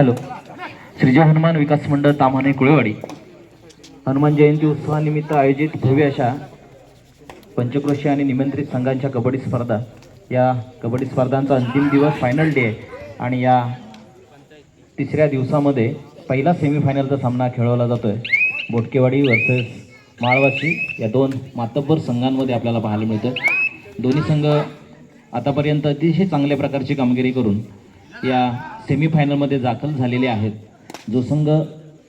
Hello. Shrijay Hanuman विकास मंडळ तामाने कुळेवाडी. हनुमान जयंती उत्सवानिमित्त आयोजित भव्य अशा पंचक्रोशी आणि निमंत्रित संघांच्या कबड्डी स्पर्धा. या कबड्डी स्पर्धांचा अंतिम दिवस फायनल डे आहे. आणि या तिसऱ्या दिवसामध्ये पहिला सेमीफायनलचा सामना खेळवला जातोय. बोटकेवाडी वर्सेस माळवाची या दोन मातब्बर संघांमध्ये आपल्याला पाहायला मिळतं दोन्ही संघ आतापर्यंत अतिशय चांगल्या प्रकारची कामगिरी करून या सेमीफायनलमध्ये दाखल झालेले आहेत. जो संघ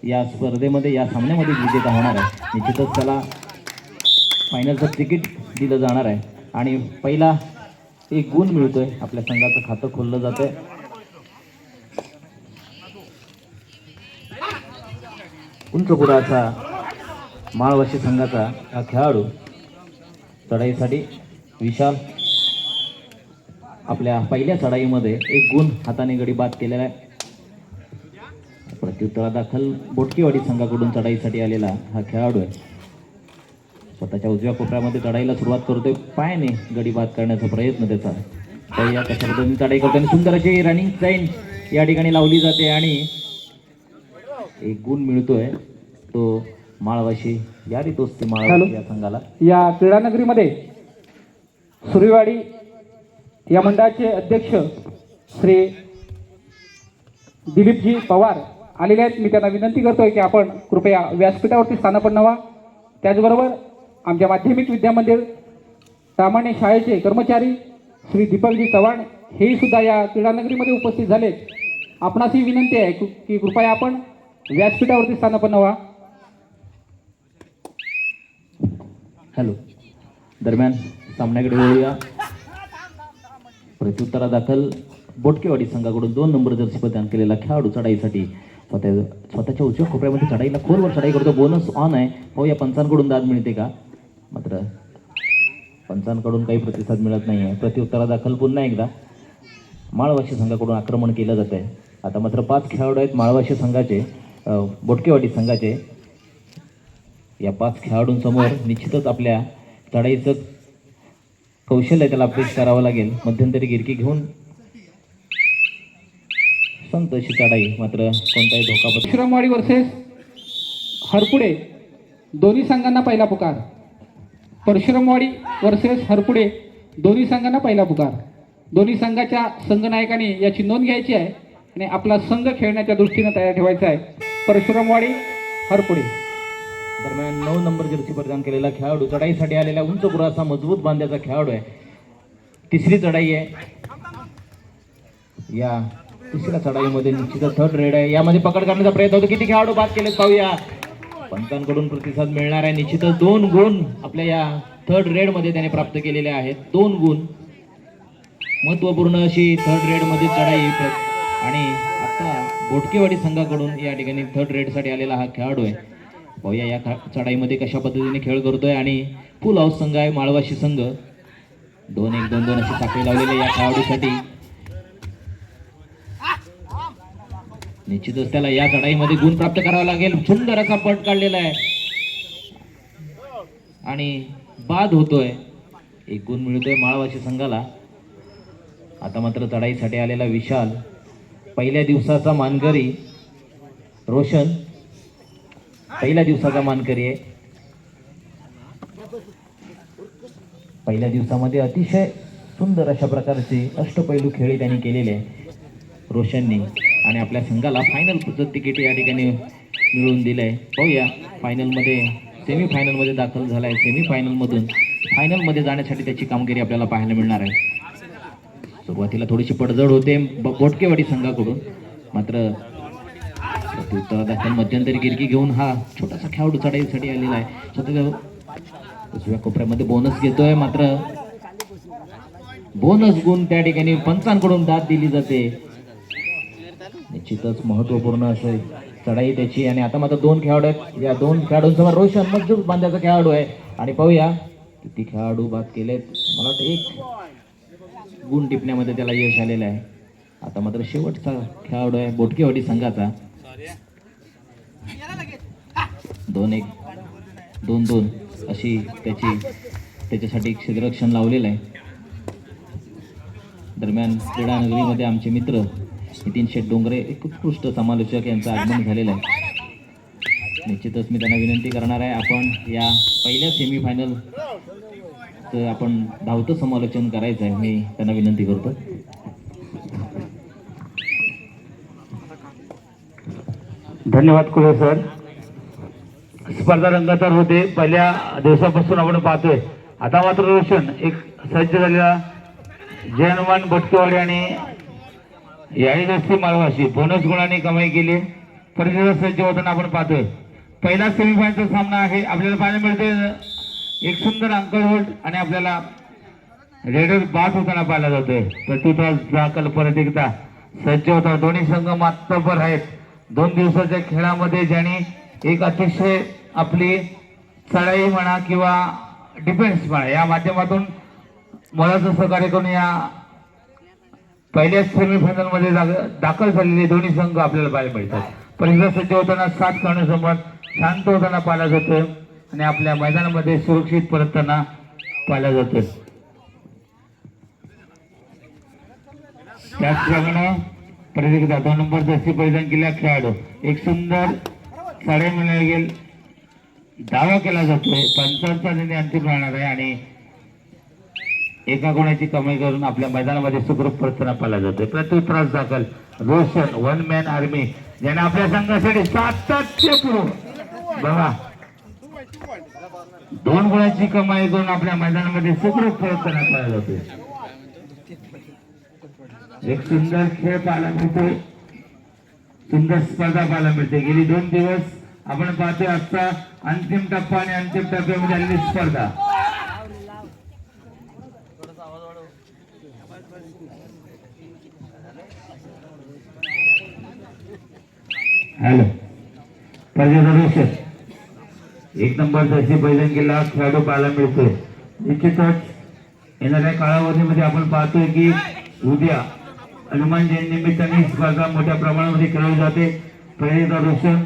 या स्पर्धेमध्ये या सामन्यामध्ये विजेता होणार आहे. निश्चितच त्याला फायनलचं तिकीट दिलं जाणार आहे. आणि पहिला एक गुण मिळतोय. आपल्या संघाचं खातं खोललं जातंय. उंचपुराचा माळवाशी संघाचा हा खेळाडू चढाईसाठी विशाल आपल्या पहिल्या चढाईमध्ये एक गुण हाताने गडी बाद केलेला आहे. प्रत्युत्तरादाखल बोटकेवाडी संघाकडून चढाईसाठी आलेला हा खेळाडू आहे. स्वतःच्या उजव्या कोपऱ्यामध्ये चढाईला सुरुवात करतोय. पायाने गडी बाद करण्याचा प्रयत्न त्याचा तर या कशा पद्धतीने चढाई करतो आणि सुंदर अशी रनिंग चाईन या ठिकाणी लावली जाते आणि एक गुण मिळतोय. तो माळवाशी यारी तोच माळवाशी या संघाला. या क्रीडानगरीमध्ये सुरेवाडी या मंडळाचे अध्यक्ष श्री दिलीपजी पवार आलेले आहेत. मी त्यांना विनंती करतोय की आपण कृपया व्यासपीठावरती स्थानापन्न व्हा. त्याचबरोबर आमच्या माध्यमिक विद्यामंदिर सामान्य शाळेचे कर्मचारी श्री दीपकजी चव्हाण हेही सुद्धा या क्रीडानगरीमध्ये उपस्थित झालेत आपणासही विनंती आहे की की कृपया आपण व्यासपीठावरती स्थानापन्न व्हा. हॅलो. दरम्यान सामन्याकडे वळूया. प्रत्युत्तरादाखल बोटकेवाडी संघाकडून दोन नंबर जर्सी प्रदान केलेला खेळाडू चढाईसाठी. स्वतः स्वतःच्या उजव्या खोपऱ्यामध्ये चढाईला खोलवर चढाई करतो. बोनस ऑन आहे. हो या पंचांकडून दाद मिळते का? मात्र पंचांकडून काही प्रतिसाद मिळत नाही आहे प्रत्युत्तरादाखल पुन्हा एकदा. माळवाशी संघाकडून आक्रमण केलं जात आहे आता मात्र पाच खेळाडू आहेत माळवाशी संघाचे बोटकेवाडी संघाचे. या पाच खेळाडूंसमोर निश्चितच आपल्या चढाईचं कौशल्य त्याला अपडेट करावं लागेल. मध्यंतरी गिरकी घेऊन संत अशी चढाई मात्र कोणताही धोका पत्करला विश्रामवाडी वर्सेस हरपुडे. दोन्ही संघांना पहिला पुकार. परशुरामवाडी वर्सेस हरपुडे. दोन्ही संघांना पहिला पुकार. दोन्ही संघाच्या संघनायकांनी याची नोंद घ्यायची आहे आणि आपला संघ खेळण्याच्या दृष्टीनं तयार ठेवायचा आहे. परशुरामवाडी हरपुडे. दरम्यान नऊ नंबर जर्सी परिधान केलेला खेळाडू चढाईसाठी आलेला उंच पुराचा मजबूत बांध्याचा खेळाडू आहे. तिसरी चढाई आहे. या तिसऱ्या चढाईमध्ये निश्चितच थर्ड रेड आहे. यामध्ये पकड करण्याचा प्रयत्न होतो. किती खेळाडू बाद केले पाहूया. पंचांकडून प्रतिसाद मिळणार आहे. निश्चितच दोन गुण आपल्या या थर्ड रेडमध्ये त्याने प्राप्त केलेले आहेत. दोन गुण. महत्त्वपूर्ण अशी थर्ड रेडमध्ये चढाई आणि आता बोटकेवाडी संघाकडून या ठिकाणी थर्ड रेडसाठी आलेला हा खेळाडू आहे. पाहूया या चढाईमध्ये कशा पद्धतीने खेळ करतोय आणि फुल हाऊस संघ आहे माळवाशी संघ. दोन एक दोन दोन अशी साखळी लावलेले या खेळाडूसाठी. निश्चितच त्याला या चढाईमध्ये गुण प्राप्त करावा लागेल. सुंदर असा पट काढलेला आहे. आणि बाद होतोय. एक गुण मिळतोय माळवाशी संघाला. आता मात्र चढाईसाठी आलेला विशाल. पहिल्या दिवसाचा मानकरी रोशन. पहिल्या दिवसाचा मानकरी आहे. पहिल्या दिवसामध्ये अतिशय सुंदर अशा प्रकारचे अष्टपैलू खेळी त्यांनी केलेले आहे आणि आपल्या संघाला फायनल तिकीट या ठिकाणी मिळवून दिलं आहे पाहूया फायनलमध्ये सेमीफायनलमध्ये दाखल झाला आहे सेमीफायनलमधून फायनलमध्ये जाण्यासाठी त्याची कामगिरी आपल्याला पाहायला मिळणार आहे. सुरुवातीला थोडीशी पडझड होते ब- बोटकेवाडी संघाकडून. मात्र प्रत्युत्तर दाखल मध्यंतरी गिरकी घेऊन हा छोटासा खेळाडू चढाईसाठी आलेला आहे. स्वतःच्या उजव्या कोपऱ्यामध्ये बोनस घेतोय मात्र बोनस गुण त्या ठिकाणी पंचांकडून दाद दिली जाते. निश्चितच महत्त्वपूर्ण असं चढाई त्याची. आणि आता मात्र दोन खेळाडू आहेत. या दोन खेळाडूंसमोर रोशन मजबूत बांध्याचा खेळाडू आहे. आणि पाहूया किती खेळाडू बाद केलेत मला वाटतं एक गुण टिपण्यामध्ये त्याला यश आलेलं आहे. आता मात्र शेवटचा खेळाडू आहे बोटकेवाडी संघाचा. दोन एक दोन दोन अशी त्याची त्याच्यासाठी क्षेत्ररक्षण लावलेलं आहे. दरम्यान क्रीडानगरीमध्ये आमचे मित्र नितीन शेठ डोंगरे एक उत्कृष्ट समालोचक यांचं आगमन झालेलं आहे. निश्चितच मी त्यांना विनंती करणार आहे आपण या पहिल्या सेमीफायनल आपण धावतं समालोचन करायचं आहे मी त्यांना विनंती करतो. धन्यवाद कुले सर. स्पर्धा रंगातर होते पहिल्या दिवसापासून आपण पाहतोय. आता मात्र रोशन एक सज्ज झालेला जय हनुमान भटकेवाडी आणि याळी मालवाशी बोनस गुणाने कमाई केली परिसरात सज्ज होताना आपण पाहतोय. पहिला सेमीफायनलचा सामना आहे. आपल्याला पाहायला मिळते एक सुंदर अंकल होल्ड आणि आपल्याला रेडर बाद होताना पाहायला जातोय. प्रत्युत्तर दाखल परत एकदा सज्ज होता. दोन्ही संघ मात्रभर आहेत. दोन दिवसाच्या खेळामध्ये ज्याने एक अतिशय आपली चढाई म्हणा किंवा डिफेन्स म्हणा या माध्यमातून मोलाचं सहकार्य करून या पहिल्या सेमीफायनलमध्ये दाखल झालेले दोन्ही संघ आपल्याला पाहायला मिळतात. परीक्षा सज्ज होताना सात करण्यासोबत शांत होताना पाहिला जातो आणि आपल्या मैदानामध्ये सुरक्षित परतताना पाहिला जातो त्याचप्रमाणे परत एकदा नंबर जशी परिधान केल्या खेळाडू. एक सुंदर साडे मिळाले गेल दावा केला जातोय पंचांचा निर्णय अंतिम राहणार आहे आणि एका गुणाची कमाई करून आपल्या मैदानामध्ये सुखरूप परतना पाहिला जातोय. प्रत्युत्तरास दाखल. रोशन वन मॅन आर्मी ज्याने आपल्या संघासाठी सातत्यपूर्व बघा. दोन गुणाची कमाई करून आपल्या मैदानामध्ये सुखरूप परतना पाहिला जातोय. एक सुंदर खेळ पाहायला मिळतोय. सुंदर स्पर्धा पाहायला मिळते. गेली दोन दिवस आपण पाहतोय आजचा अंतिम टप्पा आणि अंतिम टप्प्यामध्ये आलेली स्पर्धा. हॅलो. रोशन एक नंबर जशी बैलन गेला खेळाडू पाहायला मिळतोय. निश्चितच येणाऱ्या कालावधीमध्ये आपण पाहतोय की उद्या हनुमान जयंती निमित्ताने ही स्पर्धा मोठ्या प्रमाणामध्ये खेळली जाते. पहिल्यांदा रोशन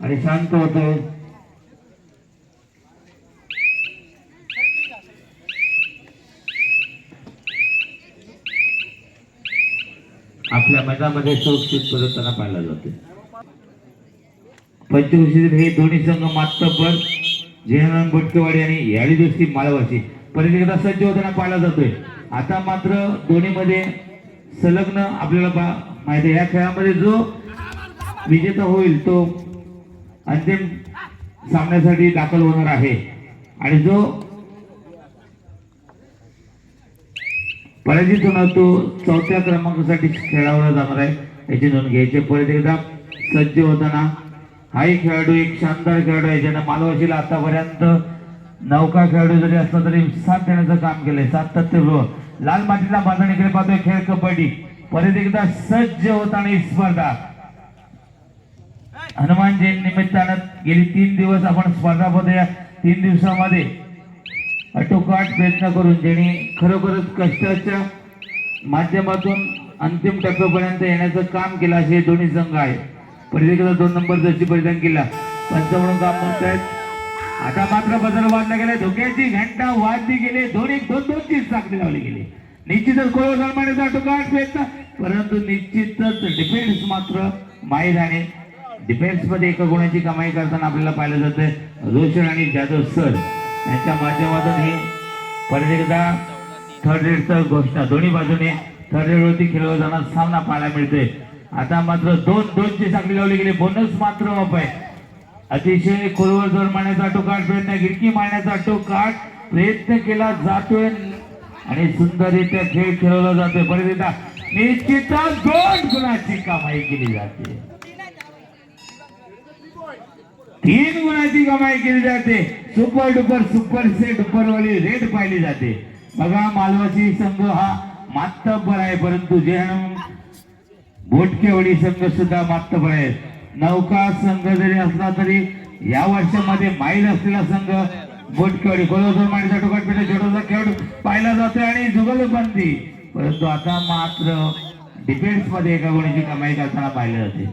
आणि शांत होते. आपल्या मैदानामध्ये सुरक्षित प्रदर्शना पाहिला जाते. पंचकृषी हे दोन्ही संघ मातब्बर जयनारायण भटकेवाडी आणि याडी दोस्ती माळवाची परत एकदा सज्ज होताना पाहिला जातोय. आता मात्र दोन्हीमध्ये संलग्न आपल्याला माहिती आहे. या खेळामध्ये जो विजेता होईल तो अंतिम सामन्यासाठी दाखल होणार आहे. आणि जो पराजित होणार तो चौथ्या क्रमांकासाठी खेळावला जाणार आहे. याची नोंद घ्यायची परत एकदा सज्ज होताना हाही खेळाडू एक शानदार खेळाडू आहे ज्यानं मालवाशीला आतापर्यंत नौका खेळाडू जरी असला तरी साथ देण्याचं काम केलंय. सातत्य लाल मातीला बांधणी इकडे पाहतोय खेळ कबड्डी. परत एकदा सज्ज होताना ही स्पर्धा. हनुमान जयंती निमित्तानं गेली तीन दिवस आपण स्पर्धा या तीन दिवसामध्ये अटोकाट प्रयत्न करून ज्यांनी खरोखरच कष्टाच्या माध्यमातून अंतिम टप्प्यापर्यंत येण्याचं काम केलं असे हे दोन्ही संघ आहे परिषदेला दोन नंबर जशी परिधान केला. पंच म्हणून काम म्हणतायत आता मात्र बदल वाढला गेला धोक्याची घंटा वाजली गेले. दोन एक दोन दोन तीस चाकरी लावली गेली. निश्चितच गोळ सन्मानाचा अटोकाट प्रयत्न. परंतु निश्चितच डिफेन्स मात्र माहीत आहे डिफेन्समध्ये एका गुणाची कमाई करताना आपल्याला पाहिलं जातंय रोशन आणि जाधव सर यांच्या माध्यमातून हे परत एकदा थर्ड रेडचं घोषणा. दोन्ही बाजूने थर्ड रेडवरती खेळवला जाणार सामना पाहायला मिळतोय. आता मात्र दोन दोनची साखळी लावली गेली. बोनस मात्र वाप आहे. अतिशय खोलवर जोर मारण्याचा टोकाट प्रयत्न गिरकी मारण्याचा टोकाट प्रयत्न केला जातोय. आणि सुंदररित्या खेळ खेळवला जातोय. परत एकदा निश्चितच दोन गुणाची कमाई केली जाते. तीन गुणाची कमाई केली जाते. सुपर डुपर सुपर से डुपरवाली रेट पाहिली जाते. बघा मालवाची संघ हा मातब्बर आहे परंतु जे बोटकेवडी संघ सुद्धा मातब्बर आहे. नौका संघ जरी असला तरी या वर्षामध्ये माईल असलेला संघ बोटकेवडी गोलवजोर माणसा टोकाट पेटे छोटासा खेळ पाहिला जातोय आणि जुगलबंदी परंतु आता मात्र डिफेन्समध्ये एका गुणाची कमाई करताना पाहिलं जाते.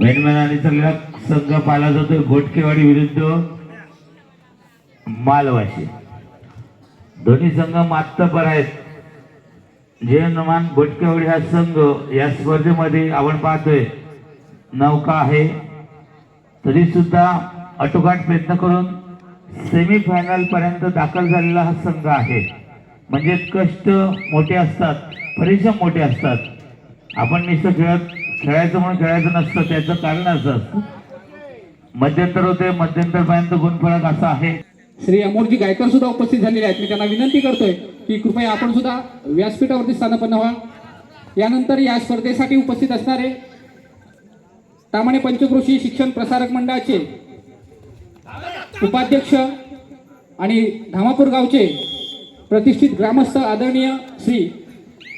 आणि सगळा संघ पाहिला जातो. घोटकेवाडी विरुद्ध मालवाशी दोन्ही संघ मातबर आहेत. जे हनुमान बोटकेवाडी हा संघ या स्पर्धेमध्ये आपण पाहतोय. नौका आहे. तरी सुद्धा अटोकाट प्रयत्न करून सेमी फायनल पर्यंत दाखल झालेला हा संघ आहे. म्हणजे कष्ट मोठे असतात परिश्रम मोठे असतात. आपण नुसतं खेळत खेळायचं म्हणून खेळायचं नसतं त्याचं कारण असं असतं. मध्यंतर होते मध्यंतरपर्यंत गुणफळक असा आहे. श्री अमोलजी गायकर सुद्धा उपस्थित झालेले आहेत. मी त्यांना विनंती करतोय की कृपया आपण सुद्धा व्यासपीठावरती स्थानापन्न व्हा. यानंतर या स्पर्धेसाठी उपस्थित असणारे तामाणे पंचकृषी शिक्षण प्रसारक मंडळाचे उपाध्यक्ष आणि धामापूर गावचे प्रतिष्ठित ग्रामस्थ आदरणीय श्री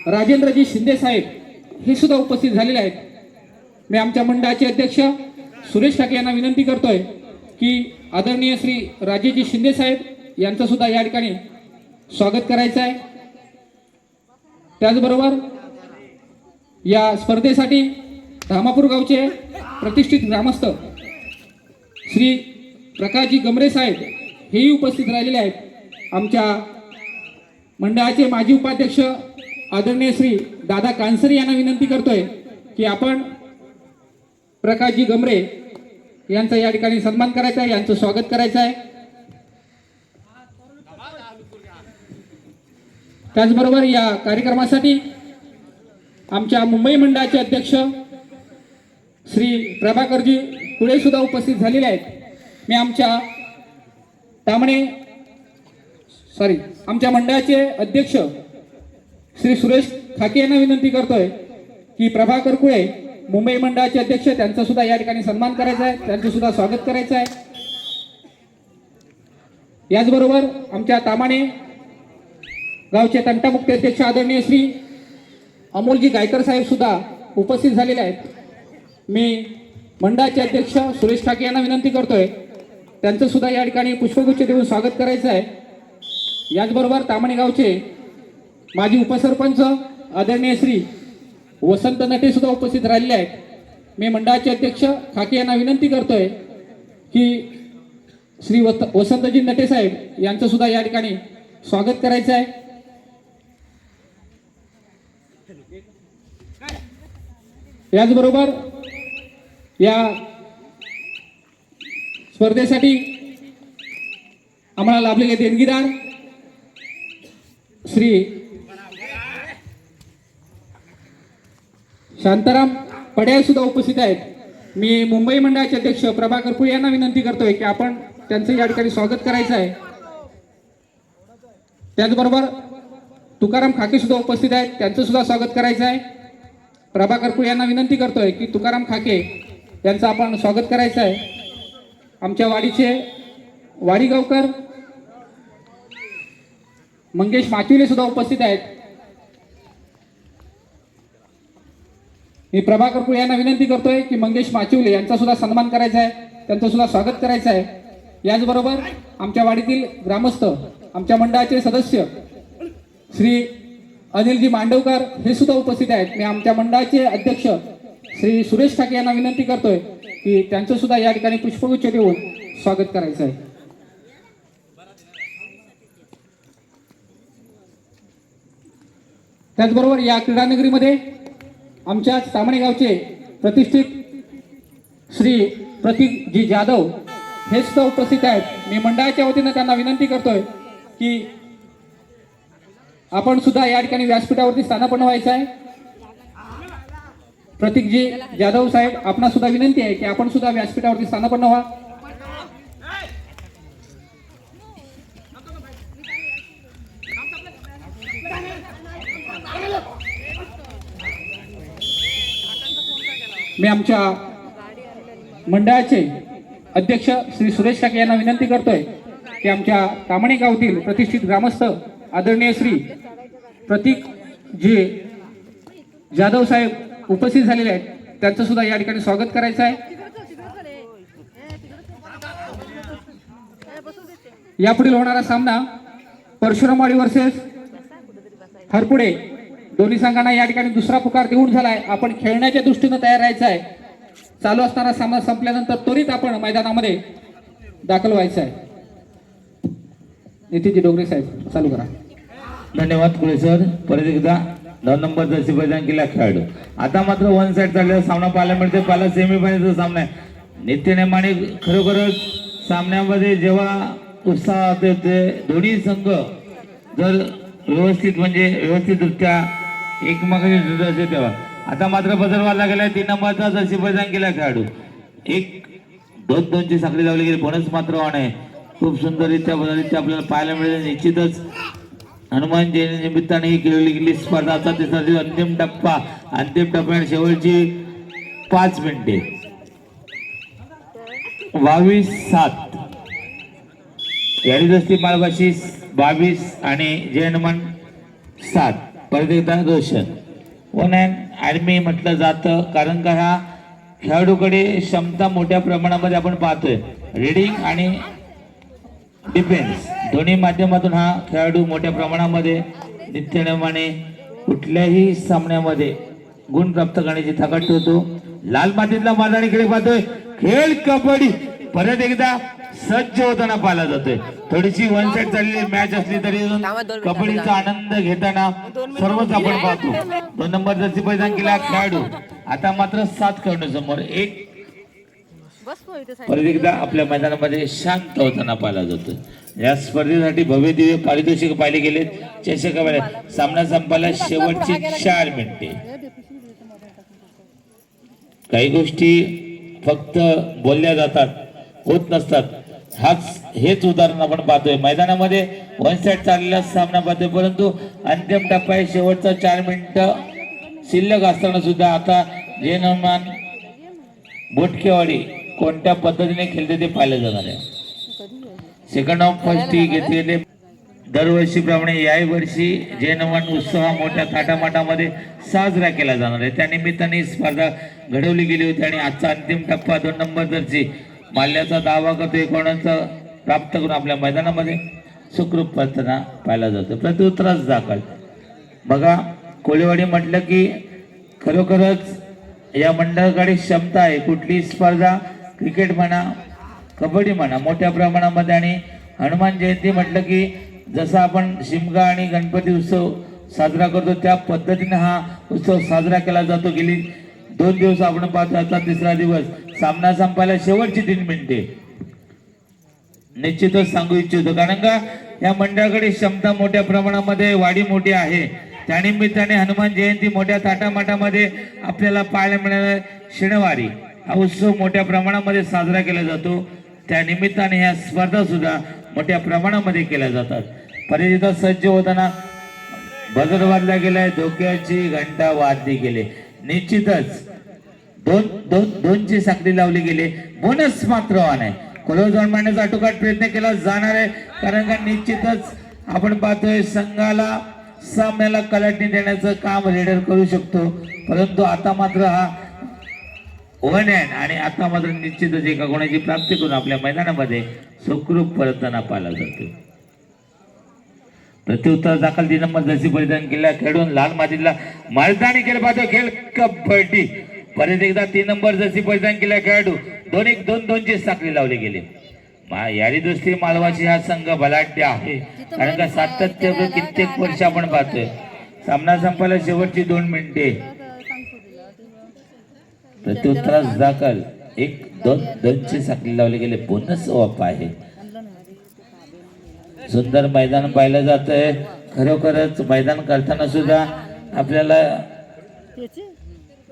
राजेंद्रजी शिंदे साहेब हे सुद्धा उपस्थित झालेले आहेत. मी आमच्या मंडळाचे अध्यक्ष सुरेश ठाके यांना विनंती करतोय की आदरणीय श्री राजेजी शिंदे साहेब यांचं सुद्धा या ठिकाणी स्वागत करायचं आहे. त्याचबरोबर या स्पर्धेसाठी धामापूर गावचे प्रतिष्ठित ग्रामस्थ श्री प्रकाशजी गमरे साहेब हेही उपस्थित राहिलेले आहेत. आमच्या मंडळाचे माजी उपाध्यक्ष आदरणीय श्री दादा कानसरे यांना विनंती करतोय की आपण प्रकाशजी गमरे यांचा या ठिकाणी सन्मान करायचा आहे यांचं स्वागत करायचं आहे. त्याचबरोबर या कार्यक्रमासाठी आमच्या मुंबई मंडळाचे अध्यक्ष श्री प्रभाकरजी कुळे सुद्धा उपस्थित झालेले आहेत. मी आमच्या तामणे सॉरी आमच्या मंडळाचे अध्यक्ष श्री सुरेश खाके यांना विनंती करतोय की प्रभाकर कुळे मुंबई मंडळाचे अध्यक्ष त्यांचा सुद्धा या ठिकाणी सन्मान करायचा आहे त्यांचं सुद्धा स्वागत करायचं आहे. याचबरोबर आमच्या तामाणे गावचे तंटामुक्त अध्यक्ष आदरणीय श्री अमोलजी गायकर साहेब सुद्धा उपस्थित झालेले आहेत. मी मंडळाचे अध्यक्ष सुरेश ठाके यांना विनंती करतोय त्यांचं सुद्धा या ठिकाणी पुष्पगुच्छ देऊन स्वागत करायचं आहे. याचबरोबर तामाणे गावचे माजी उपसरपंच आदरणीय श्री वसंत नटे सुद्धा उपस्थित राहिलेले आहेत. मी मंडळाचे अध्यक्ष खाके यांना विनंती करतोय की श्री वत वसंतजी नटे साहेब यांचं सुद्धा या ठिकाणी स्वागत करायचं आहे. याचबरोबर या स्पर्धेसाठी आम्हाला लाभलेले देणगीदार श्री शांताराम पड्याळ सुद्धा उपस्थित आहेत. मी मुंबई मंडळाचे अध्यक्ष प्रभाकर पुळे यांना विनंती करतोय की आपण त्यांचं या ठिकाणी स्वागत करायचं आहे. त्याचबरोबर तुकाराम खाके सुद्धा उपस्थित आहेत. त्यांचं सुद्धा स्वागत करायचं आहे. प्रभाकर पुळे यांना विनंती करतोय की तुकाराम खाके यांचं आपण स्वागत करायचं आहे. आमच्या वाडीचे वाडीगावकर मंगेश माचुले सुद्धा उपस्थित आहेत. मी प्रभाकर कुळे यांना विनंती करतोय की मंगेश माचिवले यांचा सुद्धा सन्मान करायचा आहे. त्यांचं सुद्धा स्वागत करायचं आहे. याचबरोबर आमच्या वाडीतील ग्रामस्थ आमच्या मंडळाचे सदस्य श्री अनिलजी मांडवकर हे सुद्धा उपस्थित आहेत. मी आमच्या मंडळाचे अध्यक्ष श्री सुरेश ठाके यांना विनंती करतोय की त्यांचं सुद्धा या ठिकाणी पुष्पगुच्छ देऊन स्वागत करायचं आहे. त्याचबरोबर या क्रीडानगरीमध्ये आमच्या तामणे गावचे प्रतिष्ठित श्री प्रतीक जी जाधव हे सुद्धा उपस्थित आहेत. मी मंडळाच्या वतीनं त्यांना विनंती करतोय की आपण सुद्धा या ठिकाणी व्यासपीठावरती स्थानापन्न व्हायचं आहे. प्रतीकजी जाधव साहेब आपणा सुद्धा विनंती आहे की आपण सुद्धा व्यासपीठावरती स्थानापन्न व्हा. मी आमच्या मंडळाचे अध्यक्ष श्री सुरेश काके यांना विनंती करतोय की आमच्या कामणी गावातील प्रतिष्ठित ग्रामस्थ आदरणीय श्री प्रतीक जे जाधव साहेब उपस्थित झालेले आहेत त्यांचं सुद्धा या ठिकाणी स्वागत करायचं आहे. यापुढील होणारा सामना परशुरामवाडी वर्सेस हरपुडे दोन्ही संघांना या ठिकाणी दुसरा पुकार देऊन झालाय. आपण खेळण्याच्या दृष्टीनं तयार राहायचं आहे. चालू असणारा सामना संपल्यानंतर त्वरित आपण मैदानामध्ये दाखल व्हायचं आहे. नितीनजी डोंगरे साहेब चालू करा. धन्यवाद कुळे सर. परत एकदा दोन नंबर जर्सी परिधान केला खेळाडू. आता मात्र वन साइड चाललेला सामना पाहायला मिळते पहिला सेमीफायनलचा सामना आहे. नित्यनेमाने खरोखरच सामन्यामध्ये जेव्हा उत्साह होते ते दोन्ही संघ जर व्यवस्थित म्हणजे व्यवस्थितरित्या एकमेकाचे जुळत तेव्हा. आता मात्र बदलवायला गेला तीन नंबरचा जर्सी परिधान केला खेळाडू. एक दोन दोनची साखळी लावली गेली बोनस मात्र ऑन आहे. खूप सुंदररित्या बदलरित्या आपल्याला पाहायला मिळेल निश्चितच. हनुमान जयंती निमित्ताने ही खेळली गेली स्पर्धा आता तिसरा दिवस अंतिम टप्पा. अंतिम टप्प्यात शेवटची पाच मिनिटे. बावीस सात. यादी दस्ती मालवाशी बावीस आणि जय हनुमान सात. परत दोष वन अँड आर्मी म्हटलं जातं कारण का ह्या खेळाडूकडे क्षमता मोठ्या प्रमाणामध्ये आपण पाहतोय. रिडिंग आणि डिफेन्स दोन्ही माध्यमातून हा खेळाडू मोठ्या प्रमाणामध्ये नित्यनेमाने कुठल्याही सामन्यामध्ये गुण प्राप्त करण्याची थकट ठेवतो. लाल मातीतला मैदानी खेळ पाहतोय. खेळ कबड्डी. परत एकदा सज्ज होताना पाहिला जातोय. थोडीशी वन साइड चाललेली मॅच असली तरी कबड्डीचा आनंद घेताना सर्वच आपण पाहतो. दोन नंबर जर्सी परिधान केला खेळाडू. आता मात्र सात खेळाडू समोर. एक परत एकदा आपल्या मैदानामध्ये शांत होताना पाहिला जातो या स्पर्धेसाठी भव्य दिव्य पारितोषिक पाहिले गेले चषक सामना संपायला शेवटची चार मिनिटे. काही गोष्टी फक्त बोलल्या जातात. होत नसतात. हाच हेच उदाहरण आपण पाहतोय. मैदानामध्ये वन साइड चाललेला सामना पाहतोय. परंतु अंतिम टप्पा आहे शेवटचा चार मिनिटं शिल्लक असताना सुद्धा आता जे हनुमान बोटकेवाडी कोणत्या पद्धतीने खेळते ते पाहिलं जाणार आहे. सेकंड ऑफ फर्स्ट घेतलेले दरवर्षीप्रमाणे याही वर्षी जैनवन उत्सव हा मोठ्या थाटामाटामध्ये साजरा केला जाणार आहे. त्या निमित्ताने ही स्पर्धा घडवली गेली होती आणि आजचा अंतिम टप्पा दोन नंबर दरची माल्याचा दावा करतो कोणाचा? प्राप्त करून आपल्या मैदानामध्ये सुखरूप प्रार्थना पाहिला जातो प्रत्युत्तराच दाखल. बघा कोळीवाडी म्हटलं की खरोखरच या मंडळाकडे क्षमता आहे. कुठली स्पर्धा? क्रिकेट म्हणा कबड्डी म्हणा मोठ्या प्रमाणामध्ये. आणि हनुमान जयंती म्हटलं की जसं आपण शिमगा आणि गणपती उत्सव साजरा करतो त्या पद्धतीने हा उत्सव साजरा केला जातो. गेली दोन दिवस आपण पाहतो आता तिसरा दिवस. सामना संपायला शेवटची तीन मिनिटे. निश्चितच सांगू इच्छितो कारण का या मंडळाकडे क्षमता मोठ्या प्रमाणामध्ये वाढी मोठी आहे. त्यानिमित्ताने हनुमान जयंती मोठ्या थाटामाटामध्ये आपल्याला पाहायला मिळालं शनिवारी. हा उत्सव मोठ्या प्रमाणामध्ये साजरा केला जातो. त्यानिमित्ताने ह्या स्पर्धा सुद्धा मोठ्या प्रमाणामध्ये केल्या जातात. परिचिता सज्ज होताना बदल वाजला गेलाय धोक्याची घंटा वाजली गेले. निश्चितच दोन दोन दोनची साखळी लावली गेली. बोनस मात्र ऑन आहे खोलो मांडण्याचा अटोकाट प्रयत्न केला जाणार आहे. कारण का निश्चितच आपण पाहतोय संघाला सामन्याला कलाटणी देण्याचं काम रेडर करू शकतो. परंतु आता मात्र हा वन हँड आणि आता मात्र निश्चितच एका गुणाची प्राप्ती करून आपल्या मैदानामध्ये सुखरूप परतताना पाहिला जातो प्रत्युत्तर दाखल ती नंबर जशी परिधान केला खेळून लाल मातीला मैदानी खेळ पाहतो खेळ कबड्डी. परत एकदा तीन नंबर जशी परिधान केला खेळाडू दोन एक दोन दोनची साखळी लावली गेली. यारी दुसरी मालवाची हा संघ बलाढ्य आहे. कारण का सातत्य कित्येक वर्ष आपण पाहतोय. सामना संपायला शेवटची दोन मिनिटे. प्रत्युत्तरास दाखल. एक दोन दोनची साखळी लावली गेले. बोनस वाप आहे. सुंदर मैदान पाहिलं जात आहे खरोखरच मैदान करताना सुद्धा आपल्याला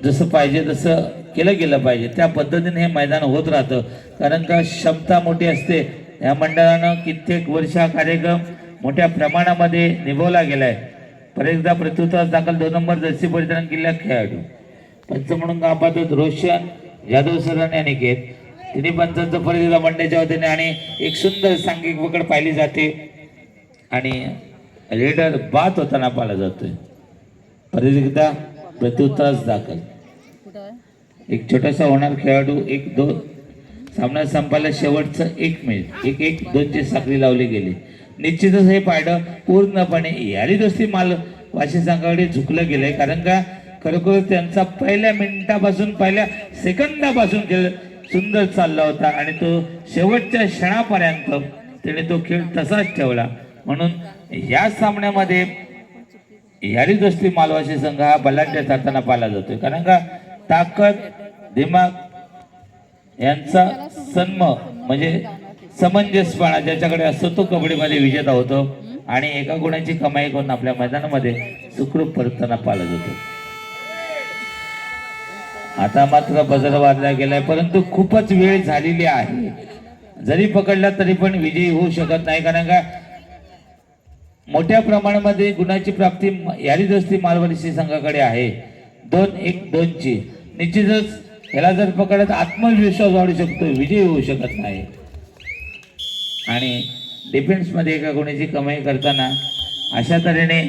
जसं पाहिजे तसं केलं गेलं पाहिजे. त्या पद्धतीने हे मैदान होत राहतं. कारण का क्षमता मोठी असते. या मंडळानं कित्येक वर्ष हा कार्यक्रम मोठ्या प्रमाणामध्ये निभवला आहे परत एकदा प्रत्युत्तर दाखल दोन नंबर जर्सी परिधान केलेला खेळाडू. पंच म्हणून गावात रोशन जाधव सरण आणि घेत. तिन्ही पंचांचं परत मंडळाच्या वतीने आणि एक सुंदर सांघिक पकड पाहिली जाते. आणि रेडर बात होताना पाहिला जातोय. परत एकदा प्रत्युत्तरास दाखल. एक छोटासा होणार खेळाडू एक दोन. सामना संपायला शेवटचं एक मिनिट एक एक दोनची साखळी लावली गेली. निश्चितच हे पाहिलं पूर्णपणे यारी दोस्ती माल वाशी संघाकडे झुकलं गेलंय. कारण का? खरोखर त्यांचा पहिल्या मिनिटापासून पहिल्या सेकंदापासून खेळ सुंदर चालला होता आणि तो शेवटच्या क्षणापर्यंत त्याने तो खेळ तसाच ठेवला. म्हणून या सामन्यामध्ये यारी दोस्ती मालवाशी संघ हा बलाढ्य चालताना पाहिला जातोय. कारण का? ताकद दिमाग यांचा सन्म म्हणजे समंजसपणा ज्याच्याकडे असतो तो कबड्डीमध्ये विजेता होतो. आणि एका गुणाची कमाई करून आपल्या मैदानामध्ये सुखरूप परतताना पाहिला जातो. आता मात्र बजर वाजला गेलाय परंतु खूपच वेळ झालेली आहे. जरी पकडला तरी पण विजयी होऊ शकत नाही. कारण का? मोठ्या प्रमाणामध्ये गुणाची प्राप्ती यारी दोस्ती मालवणी संघाकडे आहे. दोन एक दोनची निश्चितच याला जर पकडत आत्मविश्वास वाढू शकतो विजय होऊ शकत नाही. आणि डिफेन्समध्ये एका गुणाची कमाई करताना अशा तऱ्हेने